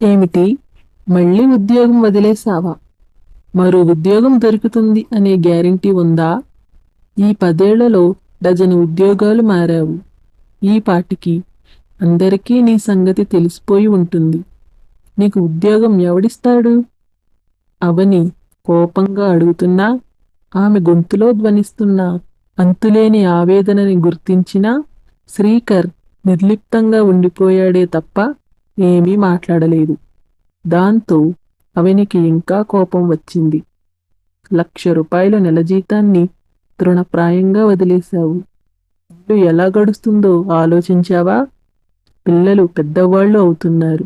ఏమిటి? మళ్ళీ ఉద్యోగం వదిలేసావా మరో ఉద్యోగం దొరుకుతుంది అనే గ్యారంటీ ఉందా? ఈ పదేళ్ళలో డజను ఉద్యోగాలు మారావు. ఈ పాటికి అందరికీ నీ సంగతి తెలిసిపోయి ఉంటుంది. నీకు ఉద్యోగం ఎవడిస్తాడు? అవని కోపంగా అడుగుతున్నా ఆమె గొంతులో ధ్వనిస్తున్న అంతులేని ఆవేదనని గుర్తించినా శ్రీకర్ నిర్లిప్తంగా ఉండిపోయాడే తప్ప ఏమీ మాట్లాడలేదు. దాంతో అవనికి ఇంకా కోపం వచ్చింది. లక్ష రూపాయల నెల జీతాన్ని తృణప్రాయంగా వదిలేశావు. ఇల్లు ఎలా గడుస్తుందో ఆలోచించావా? పిల్లలు పెద్దవాళ్ళు అవుతున్నారు.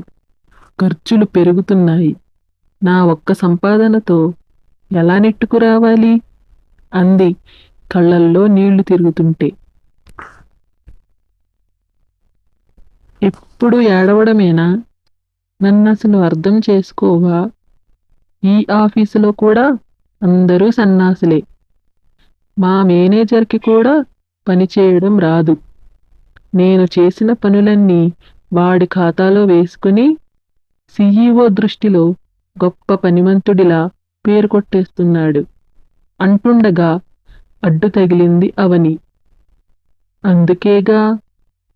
ఖర్చులు పెరుగుతున్నాయి. నా ఒక్క సంపాదనతో ఎలా నెట్టుకురావాలి అంది కళ్ళల్లో నీళ్ళు తిరుగుతుంటే. ఎప్పుడు ఏడవడమేనా? నన్ను అసలు అర్థం చేసుకోవా? ఈ ఆఫీసులో కూడా అందరూ సన్నాసులే. మా మేనేజర్కి కూడా పని చేయడం రాదు. నేను చేసిన పనులన్నీ వాడి ఖాతాలో వేసుకుని సీఈఓ దృష్టిలో గొప్ప పనిమంతుడిలా పేరు కొట్టేస్తున్నాడు. అంటుండగా అడ్డు తగిలింది అవని. అందుకేగా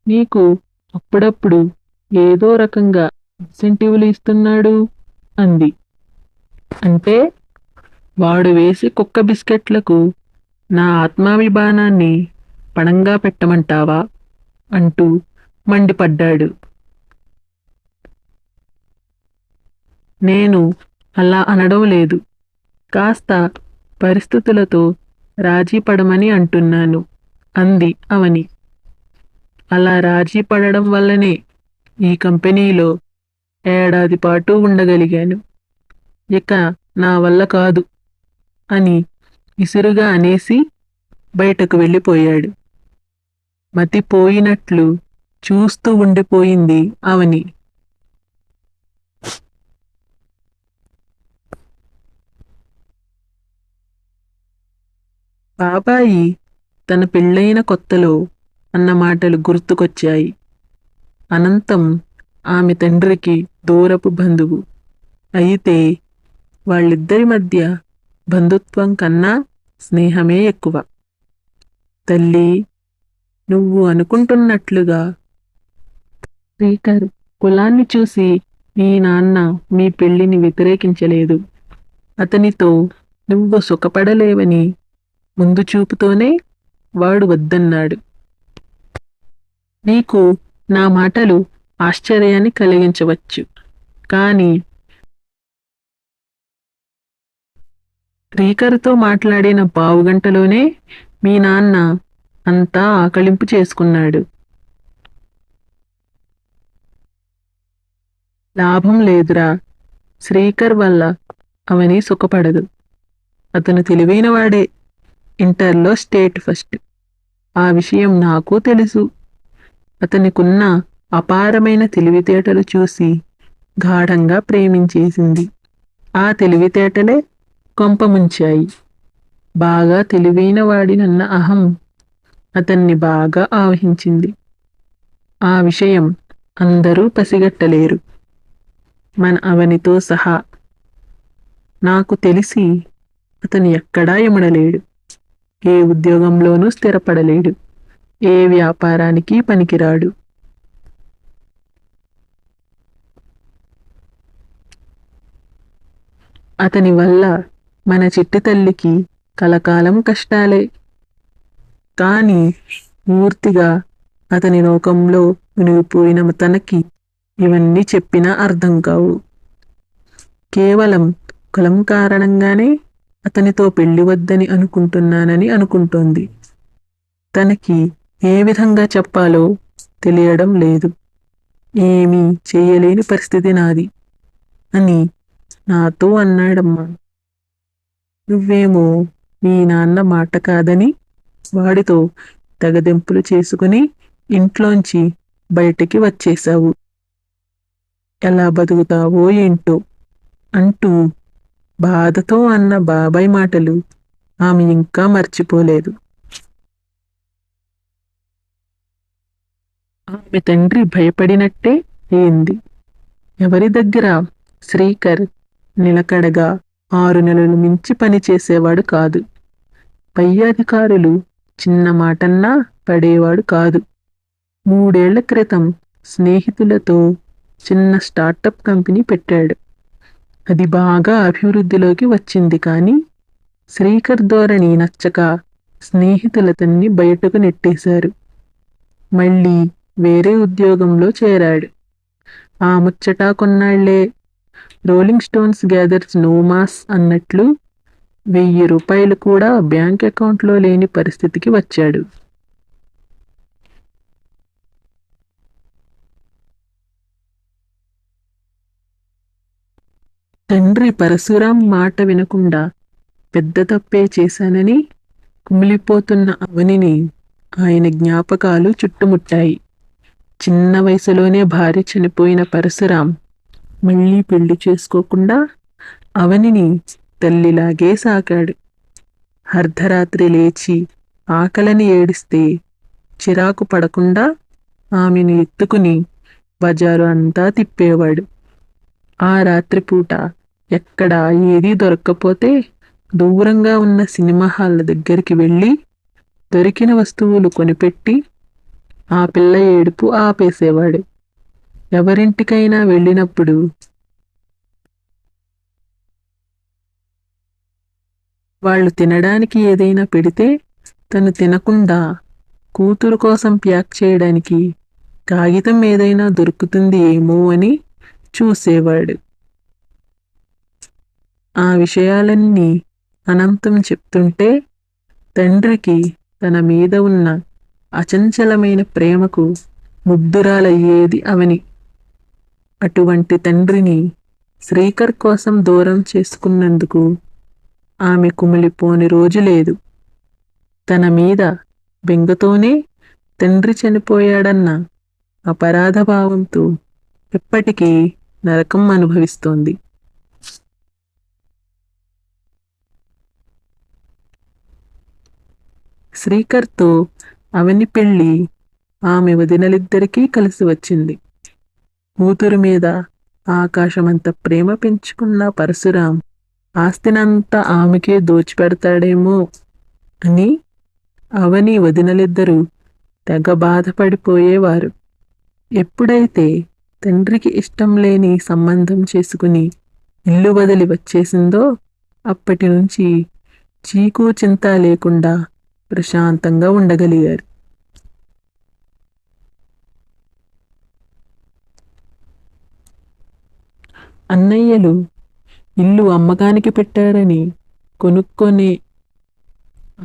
నీకు అప్పుడప్పుడు ఏదో రకంగా ఇన్సెంటివ్లు ఇస్తున్నాడు అంది. అంటే వాడు వేసి కుక్క బిస్కెట్లకు నా ఆత్మాభిమానాన్ని పణంగా పెట్టమంటావా? అంటూ మండిపడ్డాడు. నేను అలా అనడం లేదు. కాస్త పరిస్థితులతో రాజీ పడమని అంటున్నాను అంది అవని. అలా రాజీ పడడం వల్లనే ఈ కంపెనీలో ఏడాది పాటు ఉండగలిగాను. ఇక నా వల్ల కాదు అని ఇసురుగా అనేసి బయటకు వెళ్ళిపోయాడు. మతిపోయినట్లు చూస్తూ ఉండిపోయింది అవని. బాబాయి తన పెళ్ళైన కొత్తలో అన్న మాటలు గుర్తుకొచ్చాయి. అనంతం ఆమె తండ్రికి దూరపు బంధువు. అయితే వాళ్ళిద్దరి మధ్య బంధుత్వం కన్నా స్నేహమే ఎక్కువ. తల్లి నువ్వు అనుకుంటున్నట్లుగా శ్రీకర్ కులాన్ని చూసి మీ నాన్న మీ పెళ్ళిని వ్యతిరేకించలేదు. అతనితో నువ్వు సుఖపడలేవని ముందు చూపుతోనే వాడు వద్దన్నాడు. నీకు నా మాటలు ఆశ్చర్యాన్ని కలిగించవచ్చు. కానీ శ్రీకర్తో మాట్లాడిన పావుగంటలోనే మీ నాన్న అంతా ఆకలింపు చేసుకున్నాడు. లాభం లేదురా. శ్రీకర్ వల్ల అవని సుఖపడదు. అతను తెలివైనవాడే. ఇంటర్లో స్టేట్ ఫస్ట్. ఆ విషయం నాకు తెలుసు. అతనికున్న అపారమైన తెలివితేటలు చూసి గాఢంగా ప్రేమించేసింది. ఆ తెలివితేటలే కొంపముంచాయి బాగా తెలివైన వాడినన్న అహం అతన్ని బాగా ఆవహించింది. ఆ విషయం అందరూ పసిగట్టలేరు. మన అవనితో సహా నాకు తెలిసి అతను ఎక్కడా ఎమడలేడు ఏ ఉద్యోగంలోనూ స్థిరపడలేడు. ఏ వ్యాపారానికి పనికిరాడు? అతని వల్ల మన చిట్టి తల్లికి కలకాలం కష్టాలే. కానీ పూర్తిగా అతని లోకంలో మునిగిపోయిన తనకి ఇవన్నీ చెప్పినా అర్థం కావు. కేవలం కులం కారణంగానే అతనితో పెళ్ళి వద్దని అనుకుంటున్నానని అనుకుంటోంది. తనకి ఏ విధంగా చెప్పాలో తెలియడం లేదు. ఏమీ చేయలేని పరిస్థితి నాది అని నాతో అన్నాడమ్మా. నువ్వేమో మీ నాన్న మాట కాదని వాడితో తెగదెంపులు చేసుకుని ఇంట్లోంచి బయటికి వచ్చేశావు. ఎలా బతుకుతావో ఏంటో అంటూ బాధతో అన్న బాబాయ్ మాటలు ఆమె ఇంకా మర్చిపోలేదు. ఆమె తండ్రి భయపడినట్టే అయింది. ఎవరి దగ్గర? శ్రీకర్ నిలకడగా ఆరు నెలలు మించి పనిచేసేవాడు కాదు. పై అధికారులు చిన్న మాటన్నా పడేవాడు కాదు. మూడేళ్ళ క్రితం స్నేహితులతో చిన్న స్టార్టప్ కంపెనీ పెట్టాడు. అది బాగా అభివృద్ధిలోకి వచ్చింది కానీ శ్రీకర్ ధోరణి నచ్చక స్నేహితులతన్ని బయటకు నెట్టేశారు. మళ్ళీ వేరే ఉద్యోగంలో చేరాడు. ఆ ముచ్చట కొన్నాళ్ళే. Rolling stones gathers no moss అన్నట్లు వెయ్యి రూపాయలు కూడా బ్యాంక్ అకౌంట్లో లేని పరిస్థితికి వచ్చాడు. తండ్రి పరశురాం మాట వినకుండా పెద్ద తప్పే చేశానని కుమిలిపోతున్న అవనిని ఆయన జ్ఞాపకాలు చుట్టుముట్టాయి. చిన్న వయసులోనే భార్య చనిపోయిన పరశురాం మళ్ళీ పెళ్ళి చేసుకోకుండా అవనిని తల్లిలాగే సాకాడు అర్ధరాత్రి లేచి ఆకలని ఏడిస్తే చిరాకు పడకుండా ఆమెను ఎత్తుకుని బజారు అంతా తిప్పేవాడు. ఆ రాత్రిపూట ఎక్కడ ఏదీ దొరక్కపోతే దూరంగా ఉన్న సినిమా హాళ్ళ దగ్గరికి వెళ్ళి దొరికిన వస్తువులు కొనిపెట్టి ఆ పిల్ల ఏడుపు ఆపేసేవాడు. ఎవరింటికైనా వెళ్ళినప్పుడు వాళ్ళు తినడానికి ఏదైనా పెడితే తను తినకుండా కూతురు కోసం ప్యాక్ చేయడానికి కాగితం ఏదైనా దొరుకుతుంది ఏమో అని చూసేవాడు. ఆ విషయాలన్నీ అనంతం చెప్తుంటే తండ్రికి తన మీద ఉన్న అచంచలమైన ప్రేమకు ముగ్ధురాలయ్యేది అవని. అటువంటి తండ్రిని శ్రీకర్ కోసం దూరం చేసుకున్నందుకు ఆమె కుమిలిపోని రోజు లేదు. తన మీద బెంగతోనే తండ్రి చనిపోయాడన్న అపరాధ భావంతో ఎప్పటికీ నరకం అనుభవిస్తోంది. శ్రీకర్తో అవని పెళ్ళి ఆమె వదినలిద్దరికీ కలిసి వచ్చింది. కూతురు మీద ఆకాశమంత ప్రేమ పెంచుకున్న పరశురాం ఆస్తినంతా ఆమెకే దోచిపెడతాడేమో అని అవని వదినలిద్దరూ తెగ బాధపడిపోయేవారు. ఎప్పుడైతే తండ్రికి ఇష్టం లేని సంబంధం చేసుకుని ఇల్లు వదిలి వచ్చేసిందో అప్పటి నుంచి చీకు చింత లేకుండా ప్రశాంతంగా ఉండగలిగారు. అన్నయ్యలు ఇల్లు అమ్మకానికి పెట్టారని కొనుక్కొని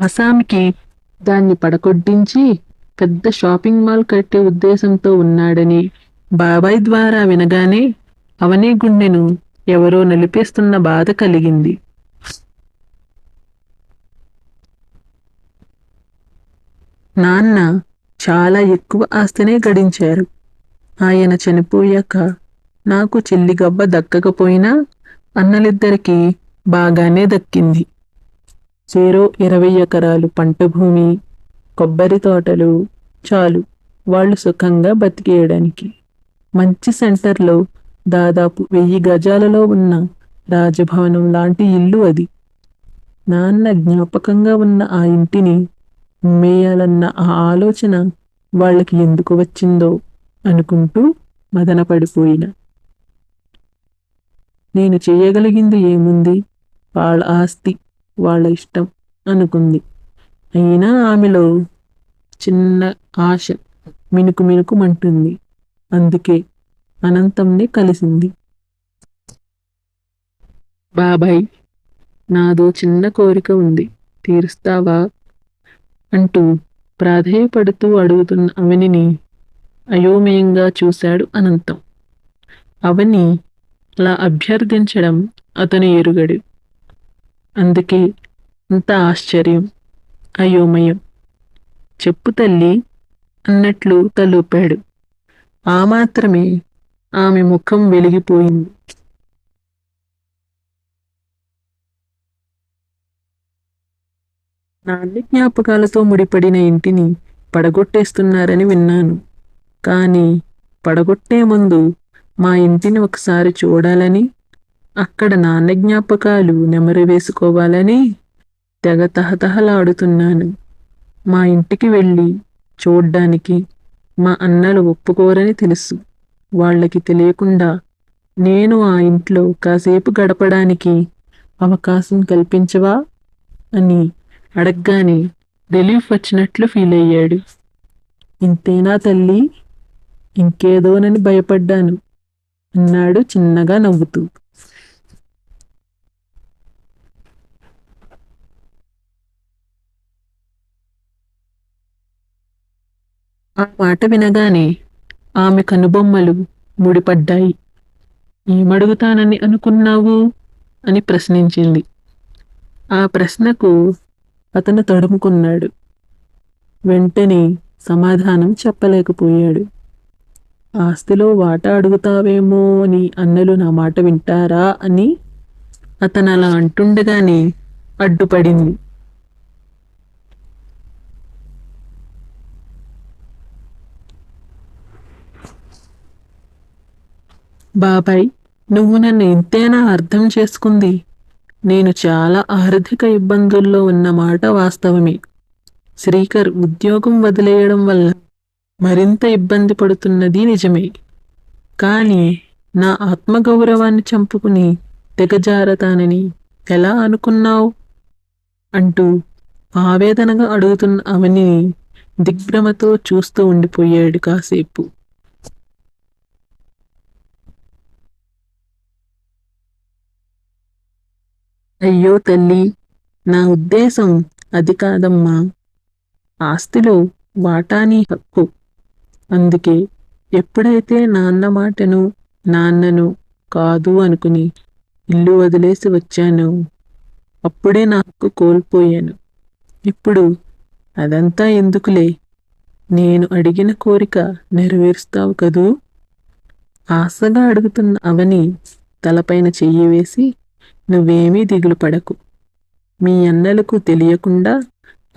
ఆసామికి దాన్ని పడకొడ్డించి పెద్ద షాపింగ్ మాల్ కట్టే ఉద్దేశంతో ఉన్నాడని బాబాయ్ ద్వారా వినగానే అవని గుండెను ఎవరో నలిపేస్తున్న బాధ కలిగింది. నాన్న చాలా ఎక్కువ ఆస్తినే గడించారు. ఆయన చనిపోయాక నాకు చెల్లి గవ్వ దక్కకపోయినా అన్నలిద్దరికీ బాగానే దక్కింది. చేరో ఇరవై ఎకరాలు పంట భూమి కొబ్బరి తోటలు చాలు. వాళ్ళు సుఖంగా బతికేయడానికి. మంచి సెంటర్లో దాదాపు వెయ్యి గజాలలో ఉన్న రాజభవనం లాంటి ఇల్లు అది. నాన్న జ్ఞాపకంగా ఉన్న ఆ ఇంటిని మేయాలన్న ఆ ఆలోచన వాళ్ళకి ఎందుకు వచ్చిందో అనుకుంటూ మదనపడిపోయిన. నేను చేయగలిగింది ఏముంది? వాళ్ళ ఆస్తి వాళ్ళ ఇష్టం అనుకుంది. అయినా ఆమెలో చిన్న ఆశ మినుకు మినుకుమంటుంది. అందుకే అనంతంని కలిసింది. బాబాయ్ నాదో చిన్న కోరిక ఉంది. తీరుస్తావా? అంటూ ప్రాధేయపడుతూ అడుగుతున్న అవనిని అయోమయంగా చూశాడు అనంతం. అవని అలా అభ్యర్థించడం అతను ఎరుగడు. అందుకే అంత ఆశ్చర్యం అయోమయం. చెప్పు తల్లి అన్నట్లు తలూపాడు. ఆ మాత్రమే ఆమె ముఖం వెలిగిపోయింది. నాన్ని జ్ఞాపకాలతో ముడిపడిన ఇంటిని పడగొట్టేస్తున్నారని విన్నాను. కానీ పడగొట్టే ముందు మా ఇంటిని ఒకసారి చూడాలని అక్కడ నాన్న జ్ఞాపకాలు నెమరు వేసుకోవాలని తెగ తహతహలాడుతున్నాను మా ఇంటికి వెళ్ళి చూడ్డానికి మా అన్నలు ఒప్పుకోరని తెలుసు. వాళ్ళకి తెలియకుండా నేను ఆ ఇంట్లో కాసేపు గడపడానికి అవకాశం కల్పించవా? అని అడగగానే రిలీఫ్ వచ్చినట్లు ఫీల్ అయ్యాడు. ఇంతేనా తల్లి? ఇంకేదోనని భయపడ్డాను అన్నాడు చిన్నగా నవ్వుతూ. ఆ మాట వినగానే ఆమె కనుబొమ్మలు ముడిపడ్డాయి. ఏమడుగుతానని అనుకున్నావు? అని ప్రశ్నించింది. ఆ ప్రశ్నకు అతను తడుముకున్నాడు. వెంటనే సమాధానం చెప్పలేకపోయాడు. ఆస్తిలో వాటా అడుగుతావేమో అని అన్నలు నా మాట వింటారా అని అతను అలా అంటుండగానే అడ్డుపడింది. బాబాయ్ నువ్వు నన్ను ఇంతేనా అర్థం చేసుకుంది. నేను చాలా ఆర్థిక ఇబ్బందుల్లో ఉన్న మాట వాస్తవమే. శ్రీకర్ ఉద్యోగం వదిలేయడం వల్ల మరింత ఇబ్బంది పడుతున్నది నిజమే. కానీ నా ఆత్మగౌరవాన్ని చంపుకుని తెగజారతానని ఎలా అనుకున్నావు? అంటూ ఆవేదనగా అడుగుతున్న అవని దిగ్భ్రమతో చూస్తూ ఉండిపోయాడు కాసేపు. అయ్యో తల్లి నా ఉద్దేశం అది కాదమ్మా ఆస్తిలో వాటాని హక్కు. అందుకే ఎప్పుడైతే నాన్న మాటను నాన్నను కాదు అనుకుని ఇల్లు వదిలేసి వచ్చాను అప్పుడే నా హక్కు కోల్పోయాను. ఇప్పుడు అదంతా ఎందుకులే? నేను అడిగిన కోరిక నెరవేరుస్తావు కదూ? ఆశగా అడుగుతున్న అవని తలపైన చెయ్యి వేసి నువ్వేమీ దిగులు పడకు. మీ అన్నలకు తెలియకుండా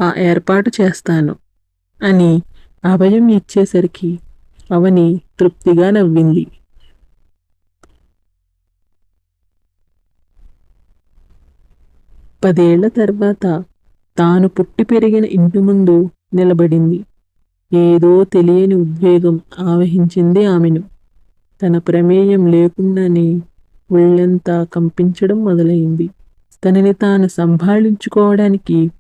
ఆ ఏర్పాటు చేస్తాను. అని అభయం ఇచ్చేసరికి అవని తృప్తిగా నవ్వింది. పదేళ్ళ తర్వాత తాను పుట్టి పెరిగిన ఇంటి ముందు నిలబడింది. ఏదో తెలియని ఉద్వేగం ఆవహించింది ఆమెను. తన ప్రమేయం లేకుండానే ఒళ్ళంతా కంపించడం మొదలైంది. తనని తాను సంభాళించుకోవడానికి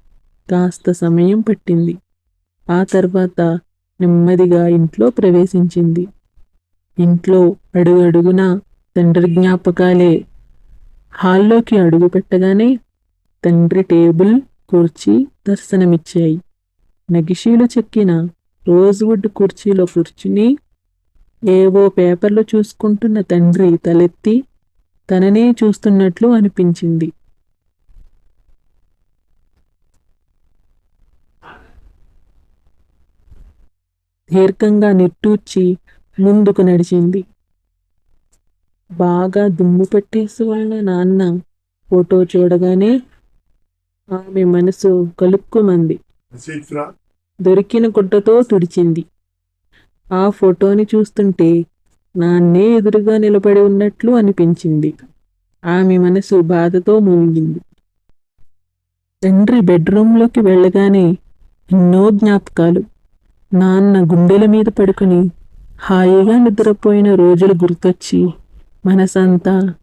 కాస్త సమయం పట్టింది. ఆ తర్వాత నెమ్మదిగా ఇంట్లో ప్రవేశించింది. ఇంట్లో అడుగడుగున తండ్రి జ్ఞాపకాలే. హాల్లోకి అడుగు పెట్టగానే తండ్రి టేబుల్ కుర్చీ దర్శనమిచ్చాయి. నగిషీలు చెక్కిన రోజ్వుడ్ కుర్చీలో కూర్చుని ఏవో పేపర్లు చూసుకుంటున్న తండ్రి తలెత్తి తననే చూస్తున్నట్లు అనిపించింది. దీర్ఘంగా నిట్టూర్చి ముందుకు నడిచింది. బాగా దుమ్ము పట్టేసి వాళ్ళ నాన్న ఫోటో చూడగానే ఆమె మనసు కలుక్కుమంది. దొరికిన గుడ్డతో తుడిచింది. ఆ ఫోటోని చూస్తుంటే నాన్నే ఎదురుగా నిలబడి ఉన్నట్లు అనిపించింది. ఆమె మనసు బాధతో మూలిగింది తండ్రి బెడ్రూంలోకి వెళ్ళగానే ఎన్నో జ్ఞాపకాలు. నాన్న గుండెల మీద పడుకుని హాయిగా నిద్రపోయిన రోజులు గుర్తొచ్చి మనసంతా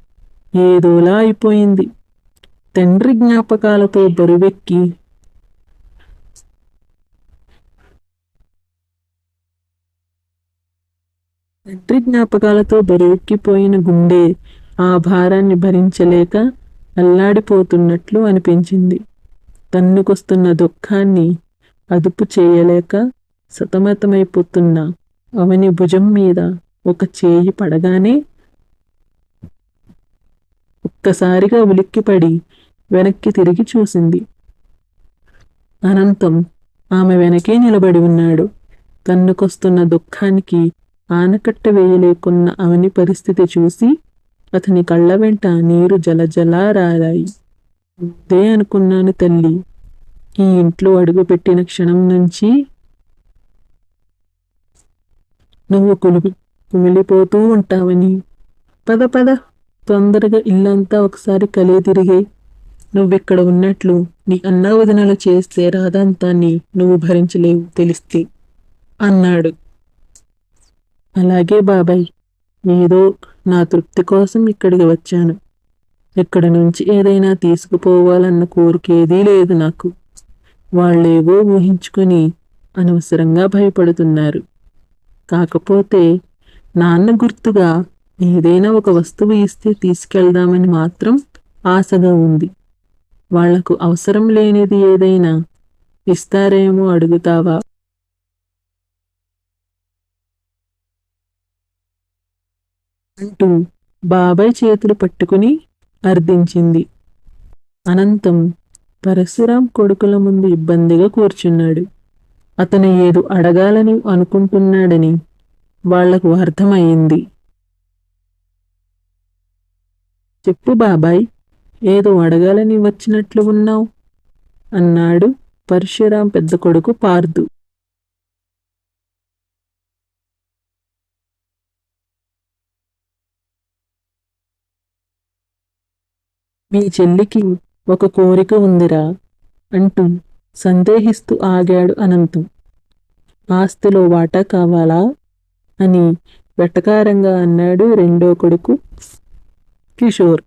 ఏదోలా అయిపోయింది. తండ్రి జ్ఞాపకాలతో బరువెక్కి తండ్రి జ్ఞాపకాలతో బరువెక్కిపోయిన గుండె ఆ భారాన్ని భరించలేక అల్లాడిపోతున్నట్లు అనిపించింది. తన్నుకొస్తున్న దుఃఖాన్ని అదుపు చేయలేక సతమతమైపోతున్న అవని భుజం మీద ఒక చేయి పడగానే ఒక్కసారిగా ఉలిక్కిపడి వెనక్కి తిరిగి చూసింది. అనంతం ఆమె వెనకే నిలబడి ఉన్నాడు. తన్నుకొస్తున్న దుఃఖానికి ఆనకట్ట వేయలేకున్న అవని పరిస్థితి చూసి అతని కళ్ళ వెంట నీరు జలజలా రాలాయి అదే అనుకున్నాను తల్లి. ఈ ఇంట్లో అడుగుపెట్టిన క్షణం నుంచి నువ్వు కులిపి కుమిలిపోతూ ఉంటావని. పద పద. తొందరగా ఇల్లంతా ఒకసారి కలే తిరిగే. నువ్విక్కడ ఉన్నట్లు నీ అన్న వదనలు చేస్తే రాదంతాన్ని నువ్వు భరించలేవు తెలిస్తే. అన్నాడు. అలాగే బాబాయ్ ఏదో నా తృప్తి కోసం ఇక్కడికి వచ్చాను. ఇక్కడ నుంచి ఏదైనా తీసుకుపోవాలన్న కోరికేదీ లేదు నాకు. వాళ్ళేవో ఊహించుకొని అనవసరంగా భయపడుతున్నారు. కాకపోతే నాన్న గుర్తుగా ఏదైనా ఒక వస్తువు ఇస్తే తీసుకెళ్దామని మాత్రం ఆశగా ఉంది. వాళ్ళకు అవసరం లేనిది ఏదైనా ఇస్తారేమో అడుగుతావా? అంటూ బాబాయ్ చేతులు పట్టుకుని అర్థించింది. అనంతం పరశురాం కొడుకుల ముందు ఇబ్బందిగా కూర్చున్నాడు. అతను ఏదో అడగాలని అనుకుంటున్నాడని వాళ్ళకు అర్థమయ్యింది. చెప్పు బాబాయ్ ఏదో అడగాలని వచ్చినట్లు ఉన్నావు? అన్నాడు పరశురాం పెద్ద కొడుకు పార్దు. మీ చెల్లికి ఒక కోరిక ఉందిరా అంటూ సందేహిస్తూ ఆగాడు అనంతం. ఆస్తిలో వాటా కావాలా? అని వెటకారంగా అన్నాడు రెండో కొడుకు కిషోర్.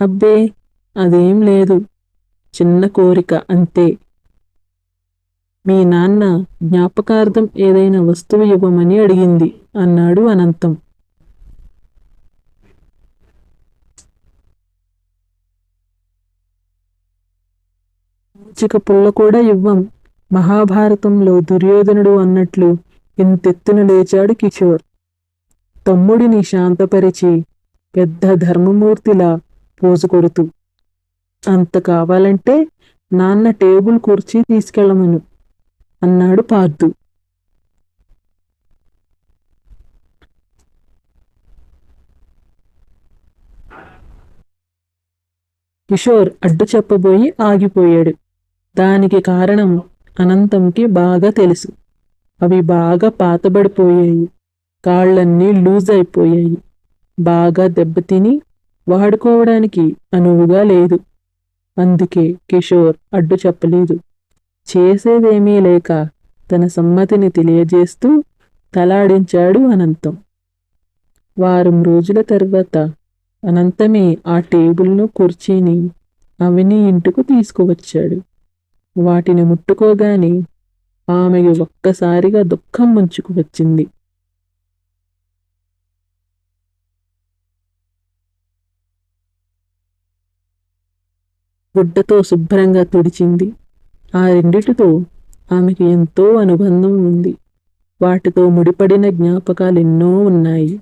అబ్బే అదేం లేదు. చిన్న కోరిక అంతే. మీ నాన్న జ్ఞాపకార్థం ఏదైనా వస్తువు ఇవ్వమని అడిగింది అన్నాడు అనంతం. చిక పుల్ల కూడా ఇవ్వం. మహాభారతంలో దుర్యోధనుడు అన్నట్లు ఇంతెత్తున లేచాడు కిషోర్. తమ్ముడిని శాంతపరిచి పెద్ద ధర్మమూర్తిలా పోజు కొడుతూ అంత కావాలంటే నాన్న టేబుల్ కుర్చీ తీసుకెళ్ళమను అన్నాడు పార్థు. కిషోర్ అడ్డు చెప్పబోయి ఆగిపోయాడు. దానికి కారణం అనంతంకి బాగా తెలుసు. అవి బాగా పాతబడిపోయాయి. కాళ్ళన్నీ లూజ్ అయిపోయాయి. బాగా దెబ్బతిని వాడుకోవడానికి అనువుగా లేదు. అందుకే కిషోర్ అడ్డు చెప్పలేదు. చేసేదేమీ లేక తన సమ్మతిని తెలియజేస్తూ తలాడించాడు అనంతం. వారం రోజుల తర్వాత అనంతమే ఆ టేబుల్ను కుర్చీని అవిని ఇంటికి తీసుకువచ్చాడు. వాటిని ముట్టుకోగానే ఆమెకి ఒక్కసారిగా దుఃఖం ముంచుకు వచ్చింది. గుడ్డతో శుభ్రంగా తుడిచింది. ఆ రెండిటితో ఆమెకు ఎంతో అనుబంధం ఉంది. వాటితో ముడిపడిన జ్ఞాపకాలు ఎన్నో ఉన్నాయి.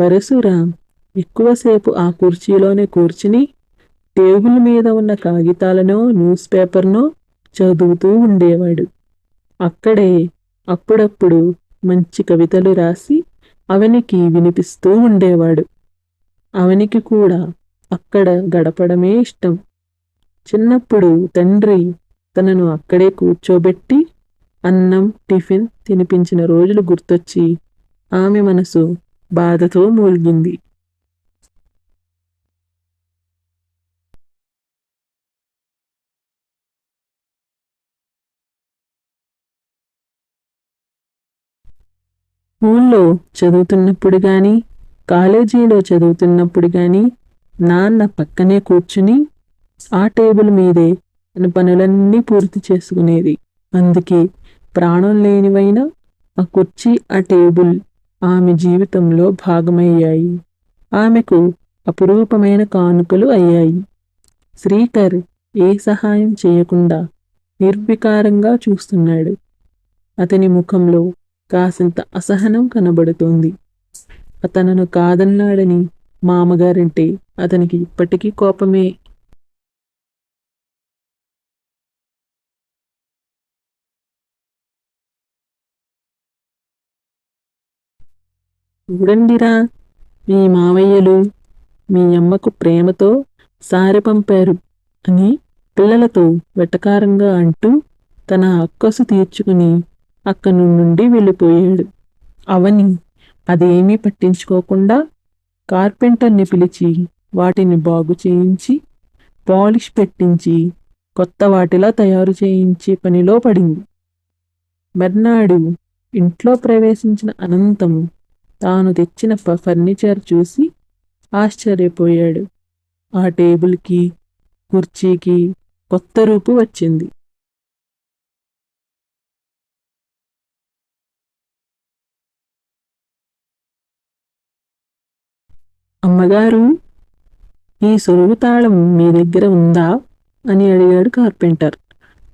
పరశురాం ఎక్కువసేపు ఆ కుర్చీలోనే కూర్చుని టేబుల్ మీద ఉన్న కాగితాలనో న్యూస్ పేపర్నో చదువుతూ ఉండేవాడు. అక్కడే అప్పుడప్పుడు మంచి కవితలు రాసి అవనికి వినిపిస్తూ ఉండేవాడు. అవనికి కూడా అక్కడ గడపడమే ఇష్టం. చిన్నప్పుడు తండ్రి తనను అక్కడే కూర్చోబెట్టి అన్నం టిఫిన్ తినిపించిన రోజులు గుర్తొచ్చి ఆమె మనసు బాధతో మూలిగింది. స్కూల్లో చదువుతున్నప్పుడు కానీ కాలేజీలో చదువుతున్నప్పుడు కానీ నాన్న పక్కనే కూర్చుని ఆ టేబుల్ మీదే తన పనులన్నీ పూర్తి చేసుకునేది. అందుకే ప్రాణం లేనివైనా ఆ కుర్చీ ఆ టేబుల్ ఆమె జీవితంలో భాగమయ్యాయి. ఆమెకు అపురూపమైన కానుకలు అయ్యాయి. శ్రీకర్ ఏ సహాయం చేయకుండా నిర్వికారంగా చూస్తున్నాడు. అతని ముఖంలో కాసింత అసహనం కనబడుతోంది. అతనను కాదన్నాడని మామగారంటే అతనికి ఇప్పటికీ కోపమే. చూడండిరా మీ మావయ్యలు మీ అమ్మకు ప్రేమతో సారి పంపారు అని పిల్లలతో వెటకారంగా అంటూ తన అక్కసు తీర్చుకుని అక్కడి నుండి వెళ్ళిపోయాడు. అవని అదేమీ పట్టించుకోకుండా కార్పెంటర్ని పిలిచి వాటిని బాగు చేయించి పాలిష్ పెట్టించి కొత్త వాటిలా తయారు చేయించే పనిలో పడింది. మర్నాడు ఇంట్లో ప్రవేశించిన అనంతం తాను తెచ్చిన ఫ- ఫర్నిచర్ చూసి ఆశ్చర్యపోయాడు. ఆ టేబుల్కి కుర్చీకి కొత్త రూపు వచ్చింది. అమ్మగారు ఈ సొరుగు తాళం మీ దగ్గర ఉందా? అని అడిగాడు కార్పెంటర్.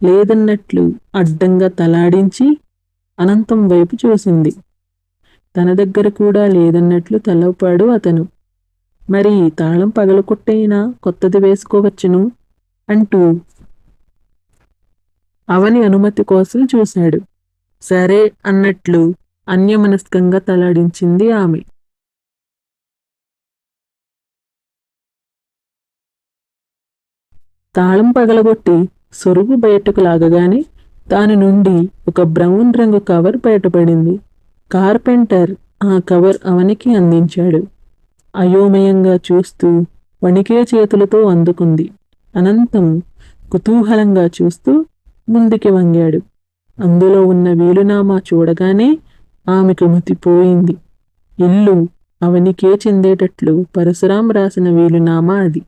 లేదన్నట్లు అడ్డంగా తలాడించి అనంతం వైపు చూసింది. తన దగ్గర కూడా లేదన్నట్లు తలపాడు అతను. మరి తాళం పగలకొట్టైనా కొత్తది వేసుకోవచ్చును? అంటూ అవని అనుమతి కోసం చూశాడు. సరే అన్నట్లు అన్యమనస్కంగా తలాడించింది ఆమె. తాళం పగలగొట్టి సొరుగు బయటకు లాగగానే దాని నుండి ఒక బ్రౌన్ రంగు కవర్ బయటపడింది. కార్పెంటర్ ఆ కవర్ అవనికి అందించాడు. అయోమయంగా చూస్తూ వణికే చేతులతో అందుకుంది. అనంతం కుతూహలంగా చూస్తూ ముందుకి వంగాడు. అందులో ఉన్న వీలునామా చూడగానే ఆమెకు మతిపోయింది. ఇల్లు అవనికే చెందేటట్లు పరశురాం రాసిన వీలునామా అది.